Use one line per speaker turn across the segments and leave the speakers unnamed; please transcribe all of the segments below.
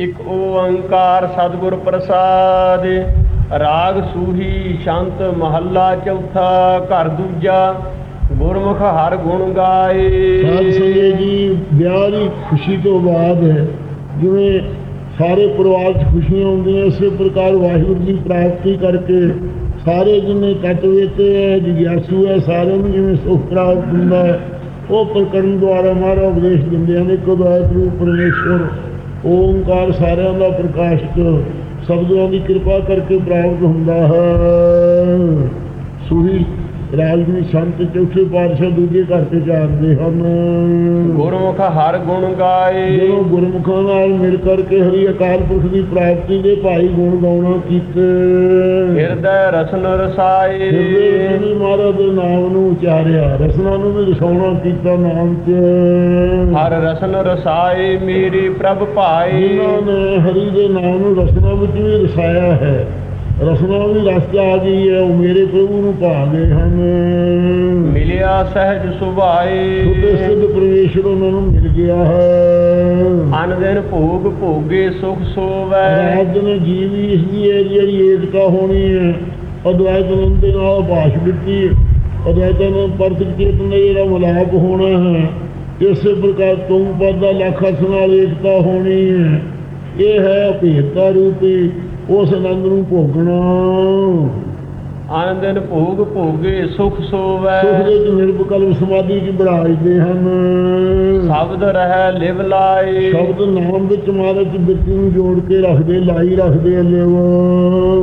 ਇੱਕ ਓੰਕਾਰ ਸਤਿਗੁਰ ਪ੍ਰਸਾਦ, ਰਾਗ ਸੂਹੀ ਸ਼ਾਂਤ ਮਹੱਲਾ ਚੌਥਾ, ਘਰ ਦੂਜਾ, ਗੁਰਮੁਖ ਹਰ ਗੁਣ ਗਾਏ।
ਸਾਧ ਜੀ, ਵਿਆਹ ਦੀ ਖੁਸ਼ੀ ਤੋਂ ਬਾਅਦ ਜਿਵੇਂ ਸਾਰੇ ਪਰਿਵਾਰ 'ਚ ਖੁਸ਼ੀਆਂ ਹੁੰਦੀਆਂ, ਇਸੇ ਪ੍ਰਕਾਰ ਵਾਹਿਗੁਰੂ ਦੀ ਪ੍ਰਾਪਤੀ ਕਰਕੇ ਸਾਰੇ ਜਿੰਨੇ ਤੱਤ ਵਿੱਚ ਹੈ ਜਿਗਿਆਸੂ ਹੈ ਸਾਰਿਆਂ ਨੂੰ ਜਿਵੇਂ ਸੁਖ ਪ੍ਰਾਪਤ ਹੁੰਦਾ ਹੈ ਉਹ ਪ੍ਰਕਰਨ ਦੁਆਰਾ ਮਹਾਰਾਜ ਉਪਦੇਸ਼ ਦਿੰਦੇ ਹਨ, ਇੱਕ ਵਾਹਿਗੁਰੂ ਰੂਪ ਪਰਮੇਸ਼ਵਰ ਸਾਰਿਆਂ ਦਾ ਪ੍ਰਕਾਸ਼ਕ ਸਬਦਾਂ ਦੀ ਕਿਰਪਾ ਕਰਕੇ ਪ੍ਰਾਪਤ ਹੁੰਦਾ ਹੈ। ਸੂਹੀ ਰਾਜਨੀ ਸੰਤ ਚੌਥੇ ਪਾਤਸ਼ਾਹ ਦੂਜੇ ਘਰ ਤੇ ਚਾਰਦੇ ਹਨ।
ਗੁਰਮੁਖ ਹਰ ਗੁਣ ਗਾਏ।
ਜਦੋਂ ਗੁਰਮੁਖਾਂ ਨਾਲ ਮਿਲ ਕਰਕੇ ਹਰੀ ਅਕਾਲ ਪੁਰਖ ਦੀ ਪ੍ਰਾਪਤੀ ਦੇ ਭਾਈ ਗੁਣ ਗਾਉਣਾ ਕੀਤੇ।
ਹਿਰਦੈ ਰਸਨ ਰਸਾਏ।
ਹਿਰਦੇ ਮਹਾਰਾਜ ਦੇ ਨਾਮ ਨੂੰ ਉਚਾਰਿਆ। ਰਸਨਾ ਨੂੰ ਵੀ ਰਸਾਉਣਾ ਕੀਤਾ ਨਾਮ ਚ।
ਹਰ ਰਸਨ ਰਸਾਏ ਮੇਰੀ ਪ੍ਰਭ
ਜਿਨ੍ਹਾਂ ਨੇ ਹਰੀ ਦੇ ਨਾਮ ਨੂੰ ਰਸਨਾ ਵਿੱਚ ਵੀ ਰਸਾਇਆ ਹੈ। ਰਸਨਾ ਵੀ ਰਸ ਆ ਗਈ ਹੈ ਉਹ ਮੇਰੇ ਪ੍ਰਭੂ ਨੂੰ ਪਾ ਗਏ ਹਨ।
ਮਿਲਿਆ ਸਹਿਜ ਸੁਭਾਏ।
ਸੁਧ ਸਿੱਧ ਪਰਮੇਸ਼ਰ ਉਹਨਾਂ ਨੂੰ ਮਿਲ ਗਿਆ ਹੈ।
ਅਨ ਦਿਨ ਭੋਗ ਭੋਗੇ ਸੁਖ ਸੋਵੈ।
ਰਾਤ ਦਿਨ ਜੀਵ ਇਸ ਦੀ ਹੈ ਜਿਹੜੀ ਏਕਤਾ ਹੋਣੀ ਹੈ। ਅਦਵੈਤ ਅਨੰਦ ਦੇ ਨਾਲ ਭਾਸ਼ ਬਿੱਤੀ ਅਦਵੈਤ ਅਨੰਦ ਪਰਤਕ ਚੇਤਨ ਦਾ ਜਿਹੜਾ ਮਿਲਾਪ ਹੋਣਾ ਹੈ ਇਸੇ ਪ੍ਰਕਾਰ ਤੁਮ ਪਦ ਦਾ ਲੱਖ ਨਾਲ ਏਕਤਾ ਹੋਣੀ ਹੈ। ਇਹ ਹੈ ਭੇਦਤਾ ਰੂਪੀ ਉਸ ਆਨੰਦ ਨੂੰ ਭੋਗਣਾ।
ਅਨ ਦਿਨ ਭੋਗ ਭੋਗੇ ਸੁਖ ਸੋਵੈ।
ਸੁਖ ਦੇ ਚ ਨਿਰਭਕਲ ਸਮਾਧੀ ਚ ਬੜਾਈਦੇ ਹਨ।
ਸ਼ਬਦ ਰਹਿ ਲਿਵ ਲਾਏ।
ਸ਼ਬਦ ਨਾਮ ਵਿੱਚ ਮਹਾਰਾਜ ਚ ਬਿਰਤੀ ਨੂੰ ਜੋੜ ਕੇ ਰੱਖਦੇ ਲਾਈ ਰੱਖਦੇ ਲਿਵ।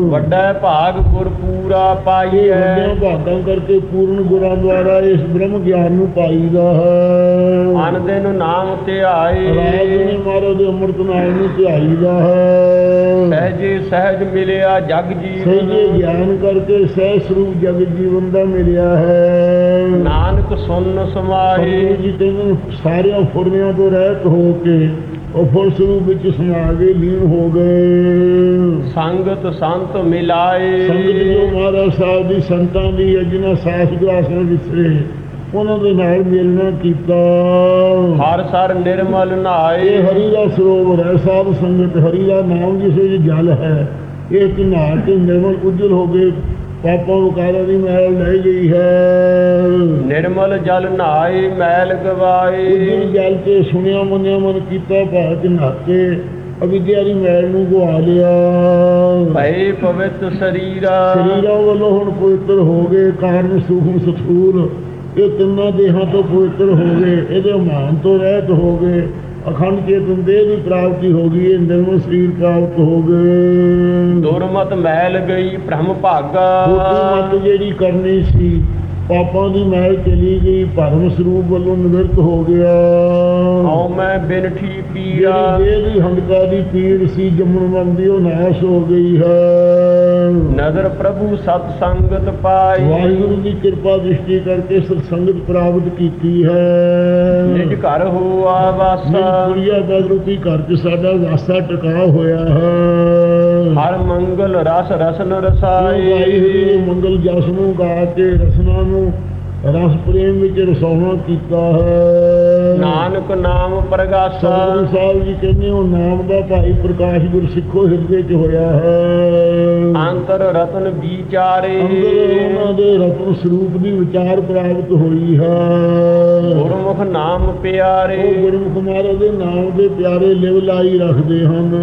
ਵੱਡਾ ਭਾਗ ਗੁਰ ਪੂਰਾ ਪਾਈਐ।
ਵੱਡਿਆਂ ਭਾਗਾਂ ਕਰਕੇ ਪੂਰਨ ਗੁਰਾਂ ਦੁਆਰਾ ਇਸ ਬ੍ਰਹਮ ਗਿਆਨ ਨੂੰ ਪਾਈਦਾ ਹੈ।
ਅਨ ਦਿਨ ਨਾਮ
ਰਾਜ
ਧਿਆਏ
ਨੇ ਮਹਾਰਾਜ ਦੇ ਅੰਮ੍ਰਿਤ ਨਾਮ ਨੂੰ ਧਿਆਈਦਾ ਹੈ।
ਸਹਿਜੇ ਸਹਿਜ ਮਿਲਿਆ ਜਗ
ਸਹਿਜੇ
ਜੀਵਨ
ਗਿਆਨ ਕਰਕੇ ਸਹਿ ਸਰੂਪ ਜਗਤ ਜੀਵਨ ਦਾ ਮਿਲਿਆ ਹੈ।
ਨਾਨਕ ਸੁਨ ਸਮਾਏ।
ਜੀ ਕਹਿੰਦੇ ਨੇ, ਸਾਰਿਆਂ ਫੁਰਨਿਆਂ ਤੋਂ ਰਹਿਤ ਹੋ ਕੇ ਉਹ ਫੁਰ ਸਰੂਪ ਵਿੱਚ ਸਮਾ ਗਏ ਲੀਨ ਹੋ ਗਏ।
ਸੰਗਤ ਸੰਤ ਮਿਲਾਏ।
ਸੰਗਤ ਜੋ ਮਹਾਰਾਜ ਸਾਹਿਬ ਦੀ ਸੰਤਾਂ ਦੀ ਅਜਨਾ ਸਾਸ ਗ੍ਰਾਸਨ ਵਿਸਰੇ ਉਹਨਾਂ ਦੇ ਨਾਲ ਮਿਲਣਾ ਕੀਤਾ।
ਹਰ ਸਰ ਨਿਰਮਲ ਨਾਏ।
ਹਰੀ ਦਾ ਸਰੋਵਰ ਹੈ ਸਾਧ ਸੰਗਤ ਹਰੀ ਦਾ ਨਾਮ ਜਿਸ ਵਿੱਚ ਜਲ ਹੈ ਇਹ ਕਿ ਨਹਾ ਕੇ ਨਿਰਮਲ ਉਜਲ ਹੋ ਗਏ। ਪਾਪਾਂ ਵਿਕਾਰਾਂ ਦੀ ਮੈਲ ਲੈ ਗਈ ਹੈ।
ਨਿਰਮਲ ਜਲ ਨਾਏ ਮੈਲ ਗਵਾਏ
ਉਜਲ ਜਲ ਤੇ ਸੁਣਿਆ ਮੰਨਿਆ ਮਨ ਕੀਤਾ ਭਾਤ ਨਾਤੇ ਅਵਿਦਿਆ ਦੀ ਮੈਲ ਨੂੰ ਗਵਾ ਲਿਆ।
ਭਏ ਪਵਿੱਤ ਸਰੀਰਾ।
ਸਰੀਰਾਂ ਵੱਲੋਂ ਹੁਣ ਪਵਿੱਤਰ ਹੋ ਗਏ ਕਾਰਨ ਸੂਖਮ ਸਥੂਲ ਇਹ ਤਿੰਨਾਂ ਦੇਹਾਂ ਤੋਂ ਪਵਿੱਤਰ ਹੋ ਗਏ ਇਹਦੇ ਮਾਨ ਤੋਂ ਰਹਿਤ ਹੋ ਗਏ। ਅਖੰਡ ਚੇਤਨ ਦੇਹ ਦੀ ਪ੍ਰਾਪਤੀ ਹੋ ਗਈ ਇਹ ਨਿਰਮਲ ਸਰੀਰ ਪ੍ਰਾਪਤ ਹੋ ਗਏ।
ਦੁਰਮਤ ਮੈਲ ਗਈ ਭ੍ਰਮ ਭਾਗਾ
ਮੱਤ ਜਿਹੜੀ ਕਰਨੀ ਸੀ ਪਾਪਾਂ ਦੀ ਮੈਲ ਚਲੀ ਗਈ ਭਰਮ ਸਰੂਪ ਵੱਲੋਂ ਨਿਵਰਤ ਹੋ ਗਿਆ।
ਹਉ ਮੈਂ ਬਿਨਠੀ ਪੀੜਾ
ਜਿਹੜੀ ਦੇਹ ਦੀ ਹੰਡਕਾ ਦੀ ਪੀੜ ਸੀ ਜੰਮਣ ਮਨ ਦੀ ਉਹ ਨਾਸ਼ ਹੋ ਗਈ ਹੈ।
ਨਦਰ ਪ੍ਰਭੂ ਸਤ ਸੰਗਤ ਪਾਈ।
ਵਾਹਿਗੁਰੂ ਦੀ ਕਿਰਪਾ ਦ੍ਰਿਸ਼ਟੀ ਕਰਕੇ ਸਤਸੰਗਤ ਪ੍ਰਾਪਤ ਕੀਤੀ ਹੈ।
ਨਿਜ ਘਰ ਹੋਆ ਵਾਸਾ।
ਨਿਰਪੁਰੀਆ ਬਦਰੂਪੀ ਘਰ 'ਚ ਸਾਡਾ ਵਾਸਾ ਟਿਕਾ ਹੋਇਆ ਹੈ।
ਹਰ ਮੰਗਲ ਰਸ ਰਸਨ
ਵਾਹਿਗੁਰੂ
ਰਸਾਈ
ਦੇ ਮੰਗਲ ਜਸ ਨੂੰ ਗਾ ਕੇ ਰਸਨਾ ਨੂੰ, ਰਸ ਪ੍ਰੇਮ ਵਿੱਚ ਰਸਾਉਣਾ ਕੀਤਾ ਹੈ।
ਨਾਨਕ ਨਾਮ ਪ੍ਰਗਾਸਾ।
ਸਤਿਗੁਰੂ ਸਾਹਿਬ ਜੀ ਕਹਿੰਦੇ ਉਹ ਨਾਮ ਦਾ ਭਾਈ ਪ੍ਰਕਾਸ਼ ਗੁਰ ਸਿੱਖੋ ਹਿਰਦੇ 'ਚ ਹੋਇਆ ਹੈ।
ਅੰਤਰ ਰਤਨ ਵਿਚਾਰੇ।
ਉਹਨਾਂ ਦੇ ਰਤਨ ਸਰੂਪ ਦੀ ਵਿਚਾਰ ਪ੍ਰਾਪਤ ਹੋਈ ਹੈ।
ਗੁਰਮੁਖ ਨਾਮ ਪਿਆਰੇ।
ਉਹ ਗੁਰਮੁਖ ਮਹਾਰਾਜ ਦੇ ਨਾਮ ਦੇ ਪਿਆਰੇ ਲਿਵ ਲਾਈ ਰੱਖਦੇ ਹਨ।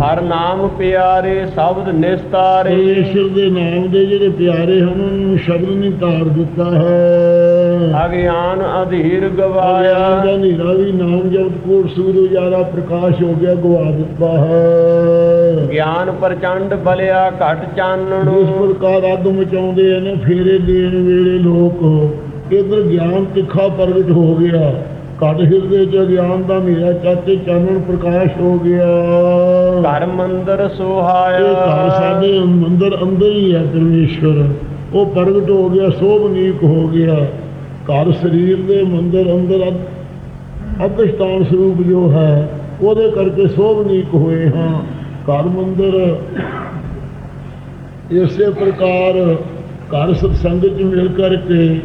ਹਰ ਨਾਮ ਪਿਆਰੇ ਸ਼ਬਦ ਨਿਸਤਾਰੇ।
ਪਰਮੇਸ਼ਰ ਦੇ ਨਾਮ ਦੇ ਜਿਹੜੇ ਪਿਆਰੇ ਹਨ ਉਹਨਾਂ ਨੂੰ ਸ਼ਬਦ ਨਹੀਂ ਤਾਰ ਦਿੱਤਾ ਹੈ।
ਅਗਿਆਨ ਅਧੀਰ ਗਵਾਇਆ।
ਦਾ ਨੀਰਾ ਵੀ ਨਾਮ ਜਪਤ ਕੋਟ ਸੂਰ ਉਜਾਰਾ ਪ੍ਰਕਾਸ਼ ਹੋ ਗਿਆ ਗਵਾ ਦਿੱਤਾ ਹੈ।
ਗਿਆਨ ਪ੍ਰਚੰਡ ਬਲਿਆ ਘਟ ਚਾਨਣੋ।
ਜਿਸ ਪ੍ਰਕਾਰ ਅੱਗ ਮਚਾਉਂਦੇ ਨੇ ਫੇਰੇ ਦੇਣ ਵੇਲੇ ਲੋਕ ਇਧਰ ਗਿਆਨ ਤਿੱਖਾ ਪ੍ਰਗਟ ਹੋ ਗਿਆ। ਘਟ ਹਿਰਦੇ ਚ ਗਿਆਨ ਦਾ ਮੇਰਾ ਚਾਤੇ ਚਾਨਣ ਪ੍ਰਕਾਸ਼ ਹੋ ਗਿਆ।
ਘਰ ਮੰਦਰ
ਇਹ ਘਰ
ਸੁਹਾਇਆ
ਸਾਡੇ ਮੰਦਰ ਅੰਦਰ ਹੀ ਹੈ ਪਰਮੇਸ਼ਵਰ। ਉਹ ਪ੍ਰਗਟ ਹੋ ਗਿਆ ਸੋਭਨੀਕ ਹੋ ਗਿਆ। ਘਰ ਸਰੀਰ ਦੇ ਮੰਦਰ ਅੰਦਰ ਅਧ- ਅਧਿਸ਼ਟਾਨ ਸਰੂਪ ਜੋ ਹੈ ਉਹਦੇ ਕਰਕੇ ਸੋਭਨੀਕ ਹੋਏ ਹਾਂ। ਘਰ ਮੰਦਰ ਇਸੇ ਪ੍ਰਕਾਰ ਘਰ ਸਤਸੰਗ ਚ ਮਿਲ ਕਰਕੇ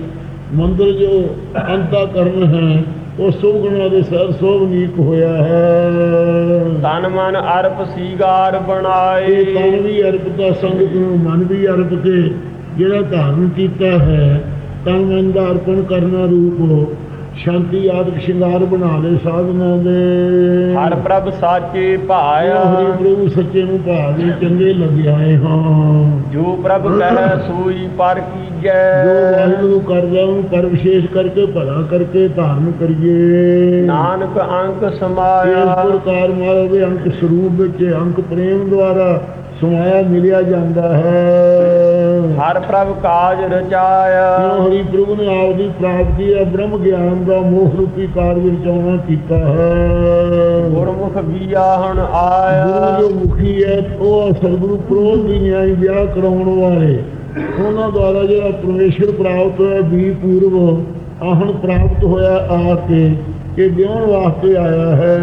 ਮੰਦਰ ਜੋ ਅੰਤਾ ਕਰਨ ਹੈ ਉਹ ਸਭ ਗੁਣਾਂ ਦੇ ਸਰ ਸੋਭਨੀਕ ਹੋਇਆ ਹੈ।
ਤਨ ਮਨ ਅਰਪ ਸੀਗਾਰ ਬਣਾਏ।
ਤਨ ਵੀ ਅਰਪ ਦਾ ਸੰਗਤ ਨੂੰ ਮਨ ਵੀ ਅਰਪ ਕੇ ਜਿਹੜਾ ਧਾਰਨ ਕੀਤਾ ਹੈ ਤਨ ਮਨ ਦਾ ਅਰਪਣ ਕਰਨਾ ਰੂਪ ਸ਼ਾਂਤੀ ਆਦਿਕ ਸ਼ਿੰਗਾਰ ਬਣਾ ਲੈ ਸਾਧਨਾ ਦੇ।
ਹਰ ਪ੍ਰਭ ਸਾਚੇ
ਹਰੀ
ਭਾਇਆ
ਪ੍ਰਭੂ ਸੱਚੇ ਨੂੰ ਭਾਵੇਂ ਚੰਗੇ ਲੱਗਿਆਏ ਹਾਂ।
ਜੋ ਪ੍ਰਭ ਕਹਿ ਸੋਈ ਪਰ ਕੀਜੈ।
ਜੋ ਵਾਹਿਗੁਰੂ ਕਰਦਾ ਉਹਨੂੰ ਪਰ ਵਿਸ਼ੇਸ਼ ਕਰਕੇ ਭਲਾ ਕਰਕੇ ਧਾਰਨ ਕਰੀਏ।
ਨਾਨਕ ਅੰਕ
ਇਸ
ਸਮਾਇਆ
ਪ੍ਰਕਾਰ ਮਾਇਆ ਦੇ ਅੰਕ ਸਰੂਪ ਵਿੱਚ ਅੰਕ ਪ੍ਰੇਮ ਦੁਆਰਾ ਸਮਾਇਆ ਮਿਲਿਆ ਜਾਂਦਾ ਹੈ।
ਹਰ ਪ੍ਰਭ ਕਾਜ ਰਚਾਇਆ।
ਕਿਉਂ ਹਰੀ ਪ੍ਰਭੂ ਨੇ ਆਪ ਦੀ ਪ੍ਰਾਪਤੀ ਹੈ ਬ੍ਰਹਮ ਗਿਆਨ ਦਾ ਮੋਹ ਰੂਪੀ ਕਾਰਜ ਰਚਾਉਣਾ ਕੀਤਾ ਹੈ।
ਗੁਰਮੁਖ ਵਿਆਹਣ ਆਇਆ।
ਗੁਰੂ ਜੋ ਮੁਖੀ ਹੈ ਉਹ ਸਤਿਗੁਰੂ ਪ੍ਰੋਧ ਦੀ ਨਿਆਈ ਵਿਆਹ ਕਰਾਉਣ ਵਾਲੇ। ਉਹਨਾਂ ਦੁਆਰਾ ਜਿਹੜਾ ਪਰਮੇਸ਼ਰ ਪ੍ਰਾਪਤ ਹੋਇਆ ਵੀ ਪੂਰਵ ਆਹਣ ਪ੍ਰਾਪਤ ਹੋਇਆ ਆ ਕੇ ਇਹ ਵਿਆਹਣ ਵਾਸਤੇ ਆਇਆ ਹੈ।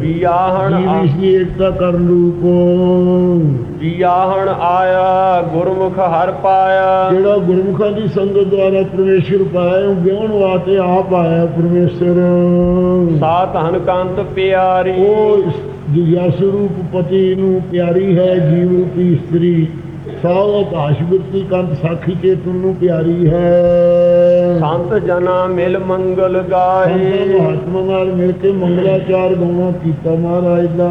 ਵਿਆਹਣ
ਜੀਵੀ ਸੀ ਏਕਤਾ ਕਰਨ ਰੂਪ
ਵਿਆਹਣ ਆਇਆ ਗੁਰਮੁਖ ਹਰ ਪਾਇਆ।
ਜਿਹੜਾ ਗੁਰਮੁਖਾਂ ਦੀ ਸੰਗਤ ਦੁਆਰਾ ਪਰਮੇਸ਼ਰ ਪਾਇਆ ਉਹ ਵਿਆਹਣ ਵਾਸਤੇ ਆਪ ਆਇਆ ਪਰਮੇਸ਼ਰ।
ਸਾ ਧਨ ਕੰਤ ਪਿਆਰੀ।
ਉਹ ਜਸ ਰੂਪ ਪਤੀ ਨੂੰ ਪਿਆਰੀ ਹੈ ਜੀਵ ਰੂਪੀ ਇਸਤਰੀ। ਸਾਹ ਭਾਸ਼ ਬਿਰਤੀ ਕੰਤ ਸਾਖੀ ਚੇਤਨ ਨੂੰ ਪਿਆਰੀ ਹੈ।
ਸੰਤ ਜਨਾ ਮਿਲ ਮੰਗਲ ਗਾਏ।
ਮਹਾਤਮਾ ਨਾਲ ਮਿਲ ਕੇ ਮੰਗਲਾਚਾਰ ਗਾਉਣਾ ਕੀਤਾ ਮਹਾਰਾਜ ਦਾ।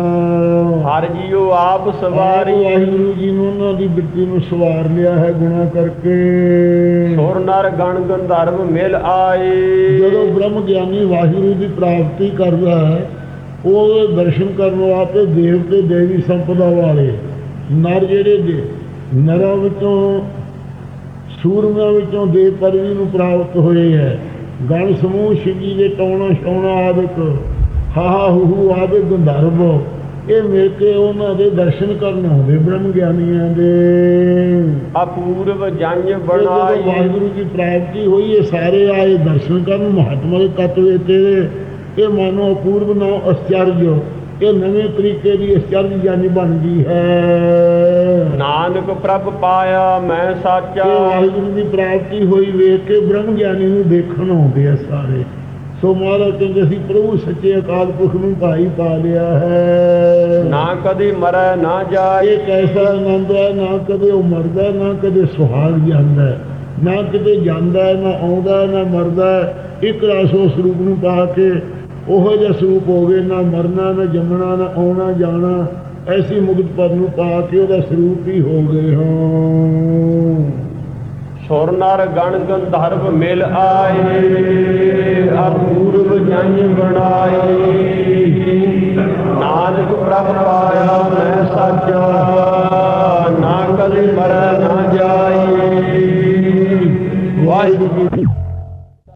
ਹਰ ਜੀਉ ਆਪ ਸਵਾਰੀ।
ਵਾਹਿਗੁਰੂ ਜੀ ਨੇ ਉਹਨਾਂ ਦੀ ਬਿਰਤੀ ਨੂੰ ਸਵਾਰ ਲਿਆ ਹੈ ਗੁਣਾ ਕਰਕੇ।
ਸੁਰ ਨਰ ਗਣ ਗੰਧਰਵ ਮਿਲ ਆਏ।
ਜਦੋਂ ਬ੍ਰਹਮ ਗਿਆਨੀ ਵਾਹਿਗੁਰੂ ਦੀ ਪ੍ਰਾਪਤੀ ਕਰਦਾ ਹੈ ਉਹ ਦਰਸ਼ਨ ਕਰਨ ਵਾਸਤੇ ਦੇਵਤੇ ਦੇਵੀ ਸੰਪਦਾ ਵਾਲੇ ਨਰ ਜਿਹੜੇ ਨਰਾਂ ਵਿੱਚੋਂ ਸੂਰਮਿਆਂ ਵਿੱਚੋਂ ਦੇਵ ਪਦਵੀ ਨੂੰ ਪ੍ਰਾਪਤ ਹੋਏ ਹੈ। ਗਣ ਸਮੂਹ ਸ਼ਿਵਜੀ ਦੇ ਟੌਣਾ ਛਾਉਣਾ ਆਦਿਕ ਹਾਹਾ ਹੂਹੂ ਆਦਿਕ ਗੰਧਰਵ। ਇਹ ਮਿਲ ਕੇ ਉਹਨਾਂ ਦੇ ਦਰਸ਼ਨ ਕਰਨ ਆਉਂਦੇ ਬ੍ਰਹਮ ਗਿਆਨੀਆਂ ਦੇ।
ਅਪੂਰਵ ਜੰਜ ਬਣਾਈ।
ਵਾਹਿਗੁਰੂ ਦੀ ਪ੍ਰਾਪਤੀ ਹੋਈ ਇਹ ਸਾਰੇ ਆਏ ਦਰਸ਼ਨ ਕਰਨ ਮਹਾਤਮਾ ਦੇ ਤੱਤ ਤੇਰੇ ਇਹ ਮਾਨੋ ਅਪੂਰਵ ਨਾ ਅਸਚਰਜ ਇਹ ਨਵੇਂ ਤਰੀਕੇ ਦੀ ਅਸਚਰਜ ਜਾਨੀ ਬਣ ਗਈ ਹੈ।
ਨਾਨਕ ਪ੍ਰਭ ਪਾਇਆ ਮੈਂ ਸਾਚਾ।
ਵਾਹਿਗੁਰੂ ਦੀ ਪ੍ਰਾਪਤੀ ਹੋਈ ਵੇਖ ਕੇ ਬ੍ਰਹਮ ਗਿਆਨੀ ਨੂੰ ਦੇਖਣ ਆਉਂਦੇ ਆ ਸਾਰੇ। ਸੋ ਮਹਾਰਾਜ ਕਹਿੰਦੇ ਅਸੀਂ ਪ੍ਰਭੂ ਸੱਚੇ ਅਕਾਲ ਪੁਰਖ ਨੂੰ ਭਾਈ ਪਾ ਲਿਆ ਹੈ।
ਨਾ ਕਦੀ ਮਰੈ ਨਾ ਜਾਏ।
ਇਹ ਕੈਸਾ ਆਨੰਦ ਹੈ ਨਾ ਕਦੇ ਉਹ ਮਰਦਾ ਨਾ ਕਦੇ ਸੁਹਾਗ ਜਾਂਦਾ। ਨਾ ਕਿਤੇ ਜਾਂਦਾ ਨਾ ਆਉਂਦਾ ਨਾ ਮਰਦਾ। ਇੱਕ ਰਸ ਉਸ ਸਰੂਪ ਨੂੰ ਪਾ ਕੇ ਉਹੋ ਜਿਹਾ ਸਰੂਪ ਹੋ ਗਏ, ਨਾ ਮਰਨਾ, ਨਾ ਜੰਮਣਾ, ਨਾ ਆਉਣਾ, ਜਾਣਾ। ਐਸੀ ਮੁਕਤ ਪਦ ਨੂੰ ਪਾ ਕੇ ਉਹਦਾ ਸਰੂਪ ਹੀ ਹੋ ਗਏ ਹਾਂ।
ਸੁਰ ਨਰ ਗਣ ਗੰਧਰਵ ਮਿਲ ਆਏ, ਅਪੂਰਵ ਜੰਜ ਬਣਾਏ। ਨਾਨਕ ਪ੍ਰਭ ਪਾਇਆ ਮੈਂ ਸਾਚਾ, ਨਾ ਕਦੇ ਮਰੈ